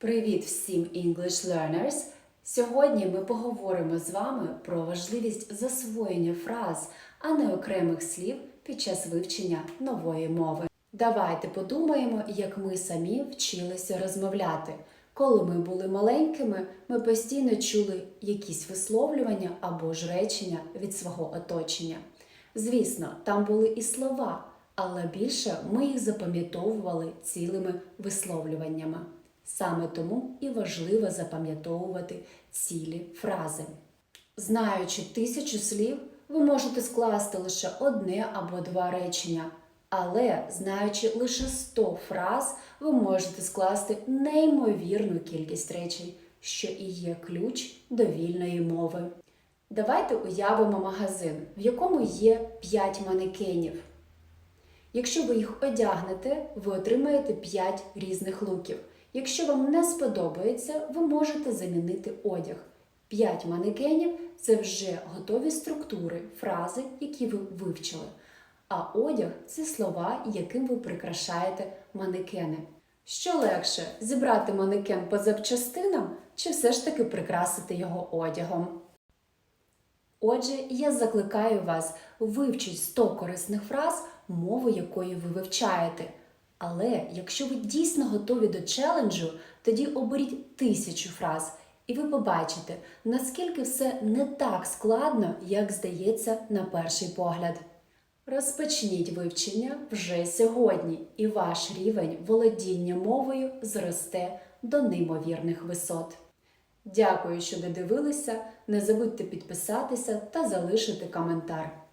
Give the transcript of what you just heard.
Привіт всім English learners! Сьогодні ми поговоримо з вами про важливість засвоєння фраз, а не окремих слів під час вивчення нової мови. Давайте подумаємо, як ми самі вчилися розмовляти. Коли ми були маленькими, ми постійно чули якісь висловлювання або ж речення від свого оточення. Звісно, там були і слова, але більше ми їх запам'ятовували цілими висловлюваннями. Саме тому і важливо запам'ятовувати цілі фрази. Знаючи тисячу слів, ви можете скласти лише одне або два речення, але знаючи лише 100 фраз, ви можете скласти неймовірну кількість речень, що і є ключ до вільної мови. Давайте уявимо магазин, в якому є 5 манекенів. Якщо ви їх одягнете, ви отримаєте 5 різних луків. Якщо вам не сподобається, ви можете замінити одяг. 5 манекенів це вже готові структури, фрази, які ви вивчили. А одяг це слова, яким ви прикрашаєте манекени. Що легше зібрати манекен по запчастинам чи все ж таки прикрасити його одягом? Отже, я закликаю вас вивчити 100 корисних фраз, мову якої ви вивчаєте. Але якщо ви дійсно готові до челенджу, тоді оберіть тисячу фраз, і ви побачите, наскільки все не так складно, як здається на перший погляд. Розпочніть вивчення вже сьогодні, і ваш рівень володіння мовою зросте до неймовірних висот. Дякую, що додивилися. Не забудьте підписатися та залишити коментар.